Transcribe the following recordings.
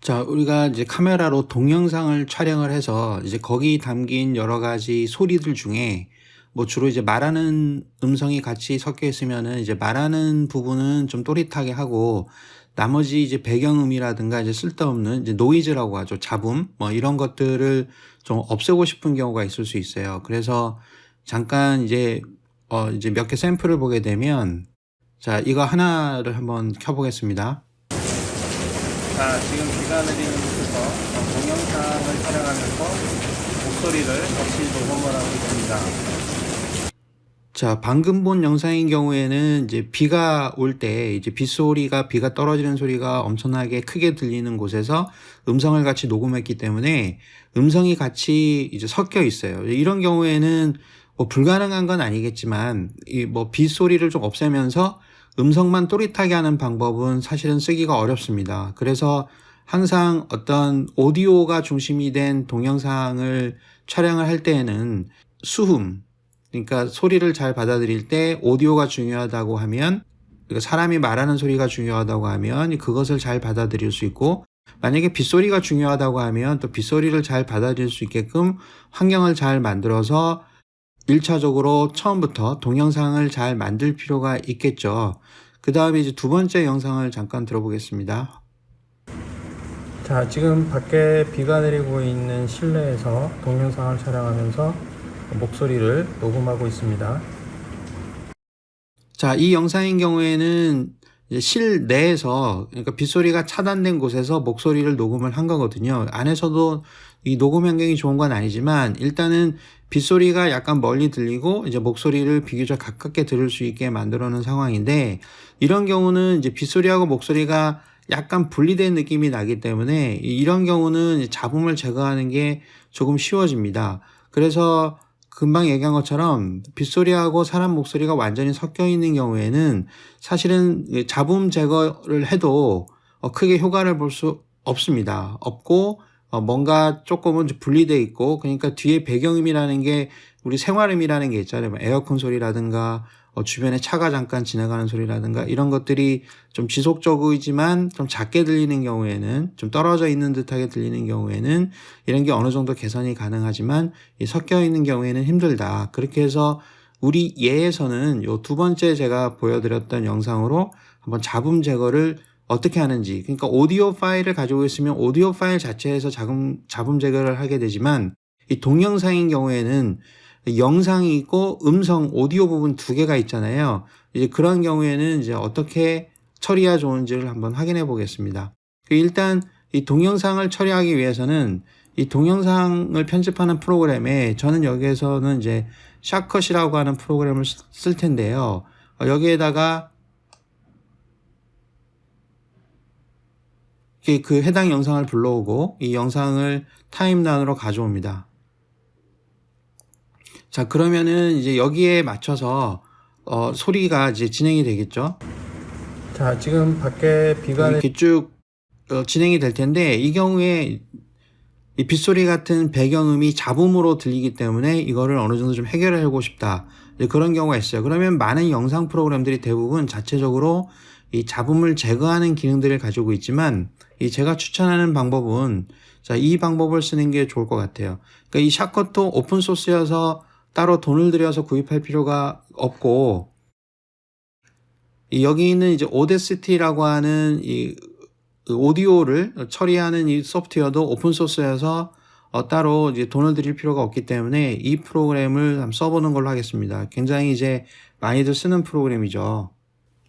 자, 우리가 이제 카메라로 동영상을 촬영을 해서 이제 거기 담긴 여러 가지 소리들 중에 뭐 주로 이제 말하는 음성이 같이 섞여 있으면은 이제 말하는 부분은 좀 또릿하게 하고 나머지 이제 배경음이라든가 이제 쓸데없는 이제 노이즈라고 하죠. 잡음 뭐 이런 것들을 좀 없애고 싶은 경우가 있을 수 있어요. 그래서 잠깐 이제 어 이제 몇 개 샘플을 보게 되면 자, 이거 하나를 한번 켜 보겠습니다. 자, 지금 비가 내리는 곳에서 동영상을 촬영하면서 목소리를 같이 녹음을 하고 있습니다. 자, 방금 본 영상인 경우에는 이제 비가 올 때 이제 빗소리가 비가 떨어지는 소리가 엄청나게 크게 들리는 곳에서 음성을 같이 녹음했기 때문에 음성이 같이 이제 섞여 있어요. 이런 경우에는 뭐 불가능한 건 아니겠지만 이 뭐 빗소리를 좀 없애면서 음성만 또릿하게 하는 방법은 사실은 쓰기가 어렵습니다. 그래서 항상 어떤 오디오가 중심이 된 동영상을 촬영을 할 때에는 수음, 그러니까 소리를 잘 받아들일 때 오디오가 중요하다고 하면 그러니까 사람이 말하는 소리가 중요하다고 하면 그것을 잘 받아들일 수 있고 만약에 빗소리가 중요하다고 하면 또 빗소리를 잘 받아들일 수 있게끔 환경을 잘 만들어서 1차적으로 처음부터 동영상을 잘 만들 필요가 있겠죠. 그 다음에 이제 두 번째 영상을 잠깐 들어보겠습니다. 자, 지금 밖에 비가 내리고 있는 실내에서 동영상을 촬영하면서 목소리를 녹음하고 있습니다. 자, 이 영상인 경우에는 실내에서 그러니까 빗소리가 차단된 곳에서 목소리를 녹음을 한 거거든요. 안에서도 이 녹음 환경이 좋은 건 아니지만 일단은 빗소리가 약간 멀리 들리고 이제 목소리를 비교적 가깝게 들을 수 있게 만들어 놓은 상황인데 이런 경우는 이제 빗소리하고 목소리가 약간 분리된 느낌이 나기 때문에 이런 경우는 잡음을 제거하는 게 조금 쉬워집니다. 그래서 금방 얘기한 것처럼 빗소리하고 사람 목소리가 완전히 섞여 있는 경우에는 사실은 잡음 제거를 해도 어, 크게 효과를 볼 수 없습니다. 없고 어, 뭔가 조금은 분리돼 있고 그러니까 뒤에 배경음이라는 게 우리 생활음이라는 게 있잖아요. 뭐 에어컨 소리라든가 어, 주변에 차가 잠깐 지나가는 소리라든가 이런 것들이 좀 지속적이지만 좀 작게 들리는 경우에는 좀 떨어져 있는 듯하게 들리는 경우에는 이런 게 어느 정도 개선이 가능하지만 이 섞여 있는 경우에는 힘들다. 그렇게 해서 우리 예에서는 요 두 번째 제가 보여드렸던 영상으로 한번 잡음 제거를 어떻게 하는지 그러니까 오디오 파일을 가지고 있으면 오디오 파일 자체에서 잡음, 잡음 제거를 하게 되지만 이 동영상인 경우에는 영상이 있고 음성 오디오 부분 두 개가 있잖아요. 이제 그런 경우에는 이제 어떻게 처리가 좋은지를 한번 확인해 보겠습니다. 일단 이 동영상을 처리하기 위해서는 이 동영상을 편집하는 프로그램에 저는 여기에서는 이제 샷컷이라고 하는 프로그램을 쓸 텐데요. 어, 여기에다가 그 해당 영상을 불러오고 이 영상을 타임라인으로 가져옵니다. 자, 그러면은 이제 여기에 맞춰서 어, 소리가 이제 진행이 되겠죠. 자, 지금 밖에 비가 이렇게 쭉 어, 진행이 될 텐데 이 경우에 이 빗소리 같은 배경음이 잡음으로 들리기 때문에 이거를 어느 정도 좀 해결을 하고 싶다. 그런 경우가 있어요. 그러면 많은 영상 프로그램들이 대부분 자체적으로 이 잡음을 제거하는 기능들을 가지고 있지만 이 제가 추천하는 방법은 자, 이 방법을 쓰는 게 좋을 것 같아요. 그러니까 이 샷컷도 오픈 소스여서 따로 돈을 들여서 구입할 필요가 없고 이 여기 있는 이제 오데시티라고 하는 이 오디오를 처리하는 이 소프트웨어도 오픈 소스여서 어, 따로 이제 돈을 들일 필요가 없기 때문에 이 프로그램을 한번 써보는 걸로 하겠습니다. 굉장히 이제 많이들 쓰는 프로그램이죠.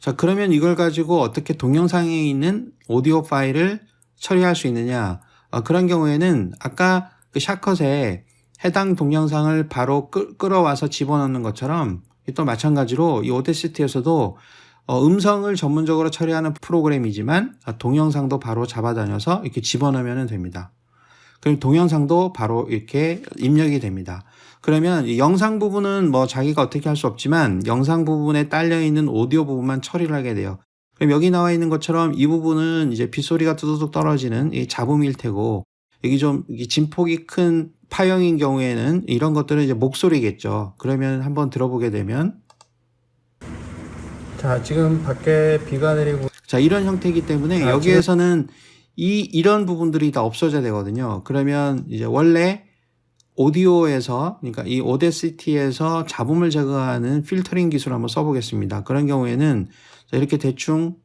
자, 그러면 이걸 가지고 어떻게 동영상에 있는 오디오 파일을 처리할 수 있느냐? 어, 그런 경우에는 아까 그 샷컷에 해당 동영상을 바로 끌, 끌어와서 집어넣는 것처럼 또 마찬가지로 이 오데시티에서도 어, 음성을 전문적으로 처리하는 프로그램이지만 동영상도 바로 잡아다녀서 이렇게 집어넣으면 됩니다. 그럼 동영상도 바로 이렇게 입력이 됩니다. 그러면 이 영상 부분은 뭐 자기가 어떻게 할 수 없지만 영상 부분에 딸려 있는 오디오 부분만 처리를 하게 돼요. 그럼 여기 나와 있는 것처럼 이 부분은 이제 빗소리가 뚜두둑 떨어지는 이 잡음일 테고 여기 좀 진폭이 큰 파형인 경우에는 이런 것들은 이제 목소리겠죠. 그러면 한번 들어보게 되면 자 지금 밖에 비가 내리고 자 이런 형태이기 때문에 자, 여기에서는 이 이런 부분들이 다 없어져야 되거든요. 그러면 이제 원래 오디오에서 그러니까 이 오데시티에서 잡음을 제거하는 필터링 기술을 한번 써보겠습니다. 그런 경우에는 자, 이렇게 대충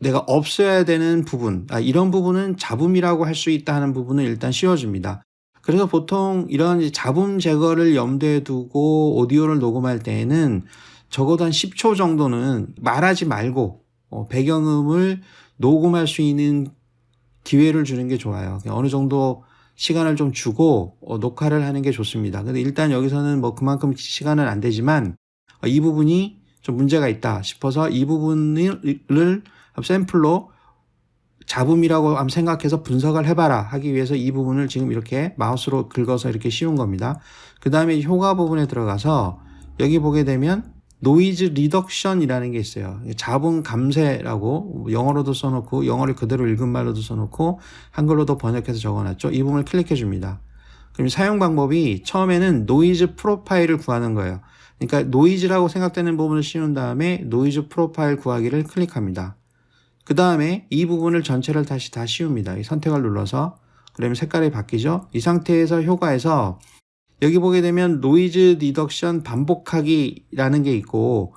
내가 없어야 되는 부분, 아, 이런 부분은 잡음이라고 할 수 있다 하는 부분을 일단 씌워줍니다. 그래서 보통 이런 잡음 제거를 염두에 두고 오디오를 녹음할 때에는 적어도 한 10초 정도는 말하지 말고 어, 배경음을 녹음할 수 있는 기회를 주는 게 좋아요. 어느 정도 시간을 좀 주고 어, 녹화를 하는 게 좋습니다. 근데 일단 여기서는 뭐 그만큼 시간은 안 되지만 어, 이 부분이 좀 문제가 있다 싶어서 이 부분을 샘플로 잡음이라고 생각해서 분석을 해봐라 하기 위해서 이 부분을 지금 이렇게 마우스로 긁어서 이렇게 씌운 겁니다. 그 다음에 효과 부분에 들어가서 여기 보게 되면 노이즈 리덕션이라는 게 있어요. 잡음 감쇄라고 영어로도 써놓고 영어를 그대로 읽은 말로도 써놓고 한글로도 번역해서 적어놨죠. 이 부분을 클릭해 줍니다. 그럼 사용 방법이 처음에는 노이즈 프로파일을 구하는 거예요. 그러니까 노이즈라고 생각되는 부분을 씌운 다음에 노이즈 프로파일 구하기를 클릭합니다. 그 다음에 이 부분을 전체를 다시 다 씌웁니다. 이 선택을 눌러서 그러면 색깔이 바뀌죠. 이 상태에서 효과에서 여기 보게 되면 노이즈 리덕션 반복하기라는 게 있고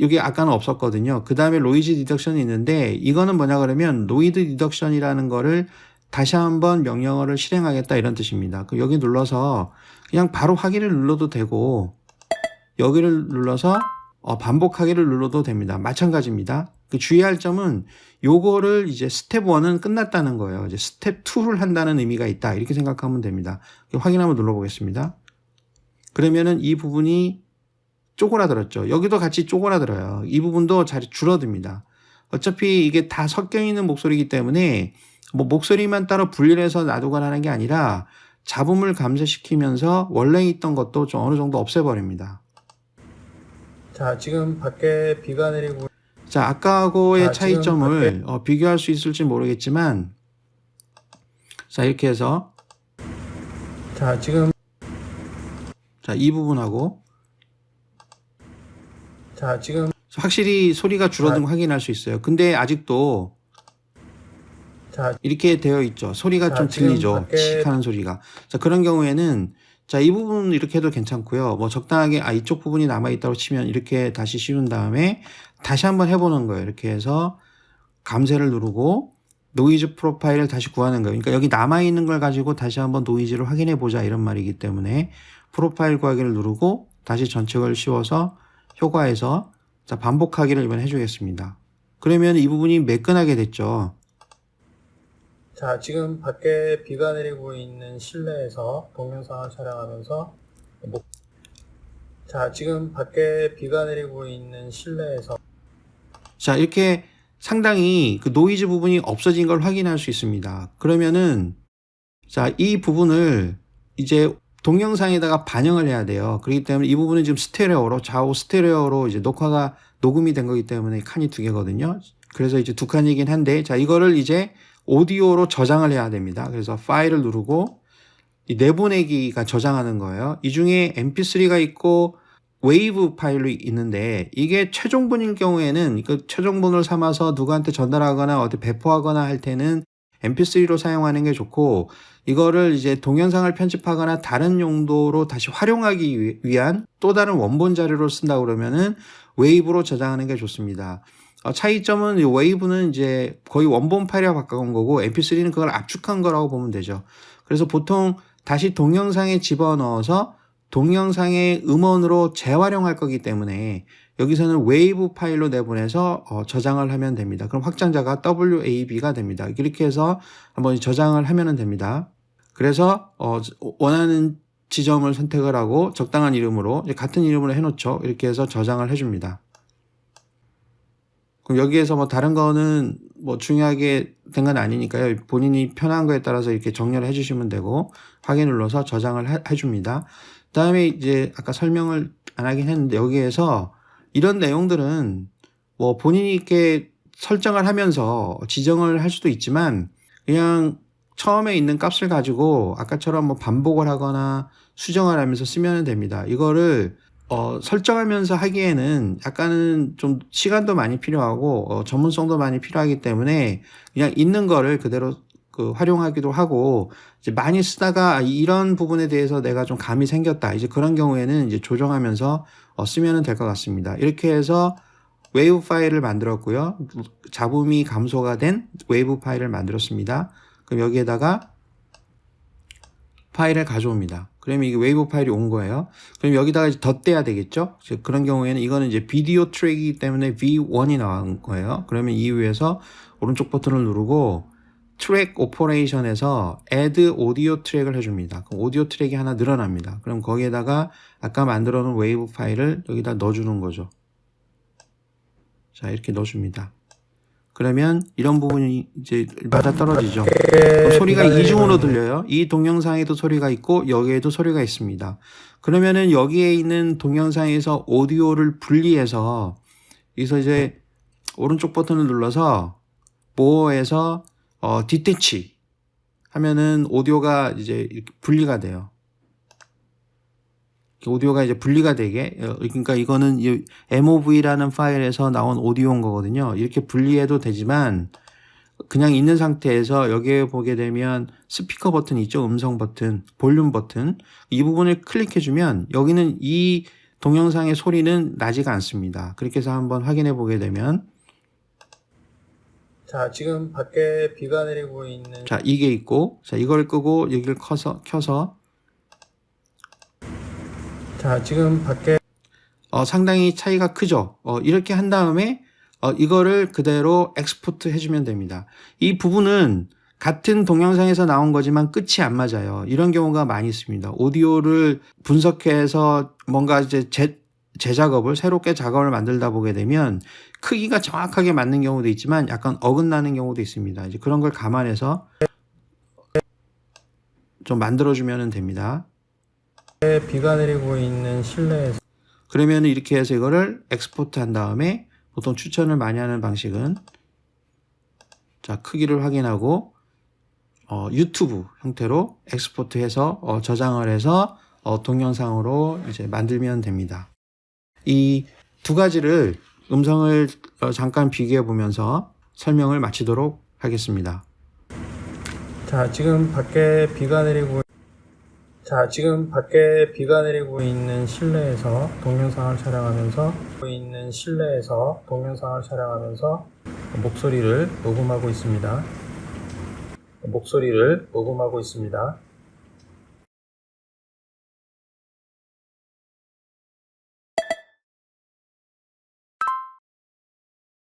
여기 아까는 없었거든요. 그 다음에 노이즈 리덕션이 있는데 이거는 뭐냐 그러면 노이즈 리덕션이라는 거를 다시 한번 명령어를 실행하겠다 이런 뜻입니다. 그 여기 눌러서 그냥 바로 확인을 눌러도 되고 여기를 눌러서 어, 반복하기를 눌러도 됩니다. 마찬가지입니다. 그 주의할 점은 요거를 이제 스텝 1은 끝났다는 거예요. 이제 스텝 2를 한다는 의미가 있다. 이렇게 생각하면 됩니다. 확인 한번 눌러보겠습니다. 그러면은 이 부분이 쪼그라들었죠. 여기도 같이 쪼그라들어요. 이 부분도 잘 줄어듭니다. 어차피 이게 다 섞여 있는 목소리이기 때문에 뭐 목소리만 따로 분리해서 놔두거나 하는 게 아니라 잡음을 감쇄시키면서 원래 있던 것도 좀 어느 정도 없애버립니다. 자, 지금 밖에 비가 내리고 자, 아까하고의 자, 지금 차이점을 어, 비교할 수 있을지 모르겠지만, 자, 이렇게 해서, 자, 지금 자, 이 부분하고, 자, 지금 확실히 소리가 줄어든 거 확인할 수 있어요. 근데 아직도 자, 이렇게 되어 있죠. 소리가 자, 좀 들리죠. 밖에- 칙 하는 소리가. 자, 그런 경우에는, 자, 이 부분 이렇게 해도 괜찮고요. 뭐 적당하게, 아, 이쪽 부분이 남아 있다고 치면 이렇게 다시 씌운 다음에 다시 한번 해 보는 거예요. 이렇게 해서 감쇄를 누르고 노이즈 프로파일을 다시 구하는 거예요. 그러니까 여기 남아 있는 걸 가지고 다시 한번 노이즈를 확인해 보자 이런 말이기 때문에 프로파일 구하기를 누르고 다시 전체를 씌워서 효과에서 자, 반복하기를 이번 해주겠습니다. 그러면 이 부분이 매끈하게 됐죠. 자, 지금 밖에 비가 내리고 있는 실내에서 동영상을 촬영하면서 목... 자, 지금 밖에 비가 내리고 있는 실내에서 자, 이렇게 상당히 그 노이즈 부분이 없어진 걸 확인할 수 있습니다. 그러면은, 자, 이 부분을 이제 동영상에다가 반영을 해야 돼요. 그렇기 때문에 이 부분은 지금 스테레오로, 좌우 스테레오로 이제 녹화가 녹음이 된 거기 때문에 칸이 두 개거든요. 그래서 이제 두 칸이긴 한데, 자, 이거를 이제 오디오로 저장을 해야 됩니다. 그래서 파일을 누르고, 이 내보내기가 저장하는 거예요. 이 중에 mp3가 있고, 웨이브 파일로 있는데 이게 최종본일 경우에는 그 최종본을 삼아서 누구한테 전달하거나 어디 배포하거나 할 때는 mp3로 사용하는 게 좋고 이거를 이제 동영상을 편집하거나 다른 용도로 다시 활용하기 위- 위한 또 다른 원본 자료로 쓴다 그러면은 웨이브로 저장하는 게 좋습니다. 어, 차이점은 이 웨이브는 이제 거의 원본 파일에 가까운 거고 mp3는 그걸 압축한 거라고 보면 되죠. 그래서 보통 다시 동영상에 집어넣어서 동영상의 음원으로 재활용할 거기 때문에 여기서는 웨이브 파일로 내보내서 어, 저장을 하면 됩니다. 그럼 확장자가 WAV가 됩니다. 이렇게 해서 한번 저장을 하면 됩니다. 그래서 어, 원하는 지점을 선택을 하고 적당한 이름으로 같은 이름으로 해놓죠. 이렇게 해서 저장을 해줍니다. 그럼 여기에서 뭐 다른 거는 뭐 중요하게 된 건 아니니까요. 본인이 편한 거에 따라서 이렇게 정렬을 해주시면 되고 확인 눌러서 저장을 해- 해줍니다. 그다음에 이제 아까 설명을 안 하긴 했는데 여기에서 이런 내용들은 뭐 본인이 이렇게 설정을 하면서 지정을 할 수도 있지만 그냥 처음에 있는 값을 가지고 아까처럼 뭐 반복을 하거나 수정을 하면서 쓰면 됩니다. 이거를 어, 설정하면서 하기에는 약간은 좀 시간도 많이 필요하고 어, 전문성도 많이 필요하기 때문에 그냥 있는 거를 그대로 그 활용하기도 하고 이제 많이 쓰다가 아, 이런 부분에 대해서 내가 좀 감이 생겼다. 이제 그런 경우에는 이제 조정하면서 어, 쓰면 될것 같습니다. 이렇게 해서 웨이브 파일을 만들었고요. 잡음이 감소가 된 웨이브 파일을 만들었습니다. 그럼 여기에다가 파일을 가져옵니다. 그러면 이게 웨이브 파일이 온 거예요. 그럼 여기다가 이제 덧대야 되겠죠? 즉, 그런 경우에는 이거는 이제 비디오 트랙이기 때문에 V1이 나온 거예요. 그러면 이 위에서 오른쪽 버튼을 누르고 트랙 오퍼레이션에서 add 오디오 트랙을 해줍니다. 그럼 오디오 트랙이 하나 늘어납니다. 그럼 거기에다가 아까 만들어 놓은 웨이브 파일을 여기다 넣어주는 거죠. 자, 이렇게 넣어줍니다. 그러면 이런 부분이 이제 맞아 떨어지죠. 그럼 소리가 이중으로 들려요. 이 동영상에도 소리가 있고 여기에도 소리가 있습니다. 그러면은 여기에 있는 동영상에서 오디오를 분리해서 여기서 이제 오른쪽 버튼을 눌러서 모어에서 어 디테치 하면은 오디오가 이제 이렇게 분리가 돼요. 오디오가 이제 분리가 되게 어, 그러니까 이거는 이 MOV라는 파일에서 나온 오디오인 거거든요. 이렇게 분리해도 되지만 그냥 있는 상태에서 여기에 보게 되면 스피커 버튼 있죠. 음성 버튼, 볼륨 버튼. 이 부분을 클릭해 주면 여기는 이 동영상의 소리는 나지가 않습니다. 그렇게 해서 한번 확인해 보게 되면 자, 지금 밖에 비가 내리고 있는 자, 이게 있고 자, 이걸 끄고 여기를 커서 켜서 자, 지금 밖에 어, 상당히 차이가 크죠. 어, 이렇게 한 다음에 어, 이거를 그대로 엑스포트 해주면 됩니다. 이 부분은 같은 동영상에서 나온 거지만 끝이 안 맞아요. 이런 경우가 많이 있습니다. 오디오를 분석해서 뭔가 이제 재, 재작업을 새롭게 작업을 만들다 보게 되면 크기가 정확하게 맞는 경우도 있지만 약간 어긋나는 경우도 있습니다. 이제 그런 걸 감안해서 좀 만들어주면 됩니다. 비가 내리고 있는 실내에서 그러면 이렇게 해서 이거를 엑스포트 한 다음에 보통 추천을 많이 하는 방식은 자 크기를 확인하고 어, 유튜브 형태로 엑스포트 해서 어, 저장을 해서 어, 동영상으로 이제 만들면 됩니다. 이 두 가지를 음성을 어, 잠깐 비교해 보면서 설명을 마치도록 하겠습니다. 자, 지금 밖에 비가 내리고 자, 지금 밖에 비가 내리고 있는 실내에서 동영상을 촬영하면서 있는 실내에서 동영상을 촬영하면서 목소리를 녹음하고 있습니다. 목소리를 녹음하고 있습니다.